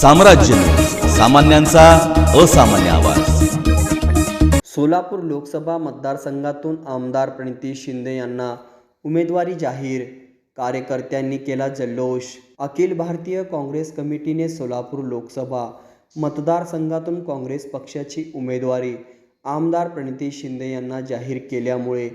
साम्राज्य. सामान्यांचा असामान्य आवाज. सोलापूर लोकसभा मतदारसंघातून आमदार प्रणिती शिंदे यांना उमेदवारी जाहीर. कार्यकर्त्यांनी केला जल्लोष. अखिल भारतीय काँग्रेस कमिटीने सोलापूर लोकसभा मतदारसंघातून काँग्रेस पक्षाची उमेदवारी आमदार प्रणिती शिंदे यांना जाहीर केल्यामुळे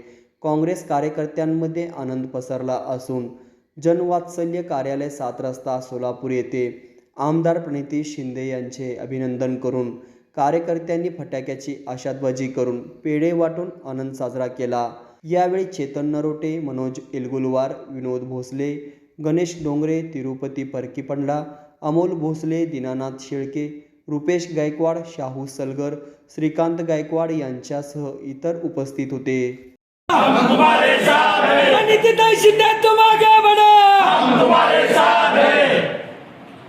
काँग्रेस कार्यकर्त्यांमध्ये आनंद पसरला असून जनवात्सल्य कार्यालय सात रस्ता सोलापूर येथे आमदार प्रणिती शिंदे यांचे अभिनंदन करून कार्यकर्त्यांनी फटाक्याची आशादबाजी करून पेढे वाटून आनंद साजरा केला. यावेळी चेतन नरोटे मनोज एलगुलवार विनोद भोसले गणेश डोंगरे तिरुपती परकीपंडला अमोल भोसले दीनानाथ शेळके रुपेश गायकवाड शाहू सलगर श्रीकांत गायकवाड यांच्यासह इतर उपस्थित होते नितिन शिंदे तुम आगे बढ़ो हम तुम्हारे साथ हैं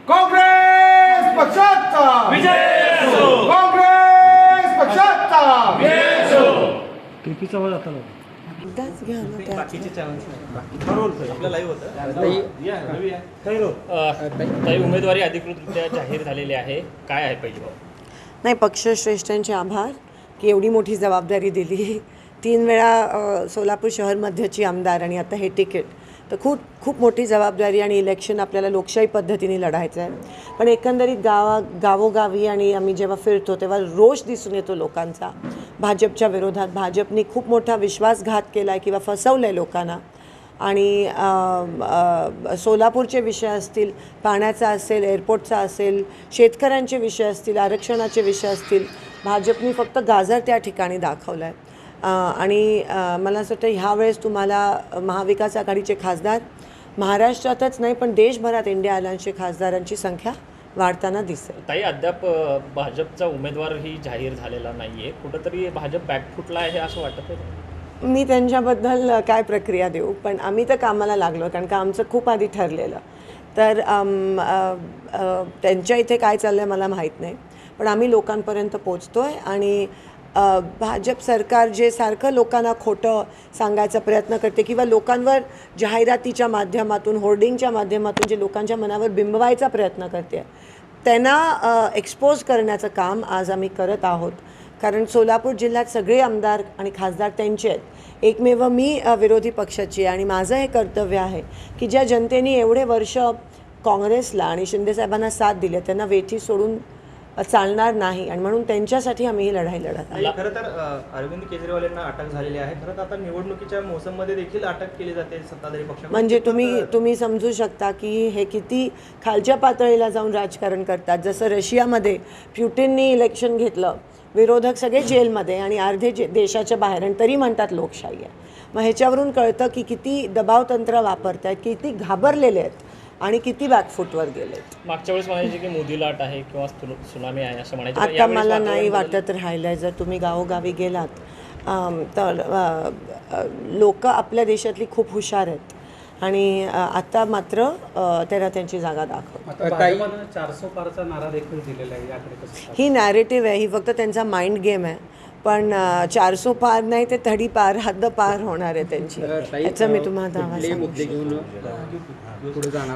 काँग्रेस पक्षाचा काँग्रेस पक्षाचा काही उमेदवारी अधिकृतरित्या जाहीर झालेली आहे. काय आहे पहिली बाब? नाही पक्षश्रेष्ठांचे आभार की एवढी मोठी जबाबदारी दिली. तीन वेळा अ, सोलापूर शहर मध्यची आमदार आणि आता हे तिकीट. तर खूप खूप मोठी जबाबदारी आणि इलेक्शन आपल्याला लोकशाही पद्धतीने लढायचं आहे. पण एकंदरीत गावा गावोगावी आणि आम्ही जेव्हा फिरतो तेव्हा रोष दिसून येतो लोकांचा. भाजपच्या विरोधात भाजपनी खूप मोठा विश्वासघात केला आहे किंवा फसवलं आहे लोकांना. आणि सोलापूरचे विषय असतील पाण्याचा असेल एअरपोर्टचा असेल शेतकऱ्यांचे विषय असतील आरक्षणाचे विषय असतील भाजपनी फक्त गाजर त्या ठिकाणी दाखवला आहे आणि मला असं वाटतं ह्यावेळेस तुम्हाला महाविकास आघाडीचे खासदार महाराष्ट्रातच नाही पण देशभरात इंडिया आल्याचे खासदारांची संख्या वाढताना दिसेल. ताई अद्याप भाजपचा उमेदवारही जाहीर झालेला नाहीये. कुठंतरी भाजप बॅकफुटला आहे असं वाटत आहे मी त्यांच्याबद्दल काय प्रक्रिया देऊ? पण आम्ही तर कामाला लागलो कारण का आमचं खूप आधी ठरलेलं. तर त्यांच्या इथे काय चाललं आहे मला माहीत नाही. पण आम्ही लोकांपर्यंत पोचतो आहे आणि भाजप सरकार जे सारखं लोकांना खोटं सांगायचा प्रयत्न करते किंवा लोकांवर जाहिरातीच्या माध्यमातून होर्डिंगच्या माध्यमातून जे लोकांच्या मनावर बिंबवायचा प्रयत्न करते त्यांना एक्सपोज करण्याचं काम आज आम्ही करत आहोत. कारण सोलापूर जिल्ह्यात सगळे आमदार आणि खासदार त्यांचे आहेत. एकमेव मी विरोधी पक्षाची आहे आणि माझं हे कर्तव्य आहे की ज्या जनतेने एवढे वर्ष काँग्रेसला आणि शिंदेसाहेबांना साथ दिली त्यांना वेठी सोडून चालणार नाही आणि म्हणून त्यांच्यासाठी आम्ही ही लढाई लढत आहोत. खरं तर अरविंद केजरीवाल यांना अटक झालेली आहे. खरं तर आता निवडणुकीच्या मोसममध्ये देखील अटक केली जाते सत्ताधारी पक्ष म्हणजे तुम्ही तुम्ही समजू शकता की हे किती खालच्या पातळीला जाऊन राजकारण करतात. जसं रशियामध्ये प्युटिननी इलेक्शन घेतलं विरोधक सगळे जेलमध्ये आणि अर्धे जे देशाच्या बाहेर आणि तरी म्हणतात लोकशाही आहे. मग ह्याच्यावरून कळतं की किती दबावतंत्र वापरत आहेत किती घाबरलेले आहेत. आणि किती बॅकफूटवर गेलेत. मागच्या वेळेस म्हणायचे की मोदी लाट आहे किंवा सुनामी आहे असं म्हणायचे पण आता यावेळेस मला नाही वाटत राहिलं आहे जर तुम्ही गावोगावी गेलात अम, तर लोक आपल्या देशातली खूप हुशार आहेत. आणि अ, आता मात्र अ, त्याला त्यांची जागा दाखव. आता भाजपानं चारसो पारचा नारा देखील दिलेला आहे याकडे कसं ही नॅरेटिव्ह आहे. ही फक्त त्यांचा माइंड गेम आहे. पण अ, चारसो पार नाही ते थडी पार हद्द पार होणार आहे त्यांची. याचा मी तुम्हाला दावा सांगू शकते.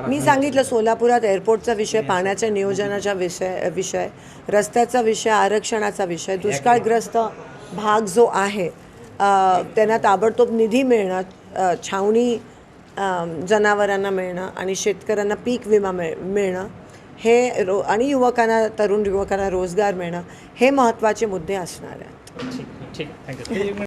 मी सांगितलं सोलापुरात एअरपोर्टचा विषय पाण्याच्या नियोजनाचा विषय विषय रस्त्याचा विषय आरक्षणाचा विषय दुष्काळग्रस्त भाग जो आहे त्यांना ताबडतोब निधी मिळणं छावणी जनावरांना मिळणं आणि शेतकऱ्यांना पीक विमा मिळ मिळणं हे रो आणि युवकांना तरुण युवकांना रोजगार मिळणं हे महत्त्वाचे मुद्दे असणार आहेत. ठीक ठीक. थँक्यू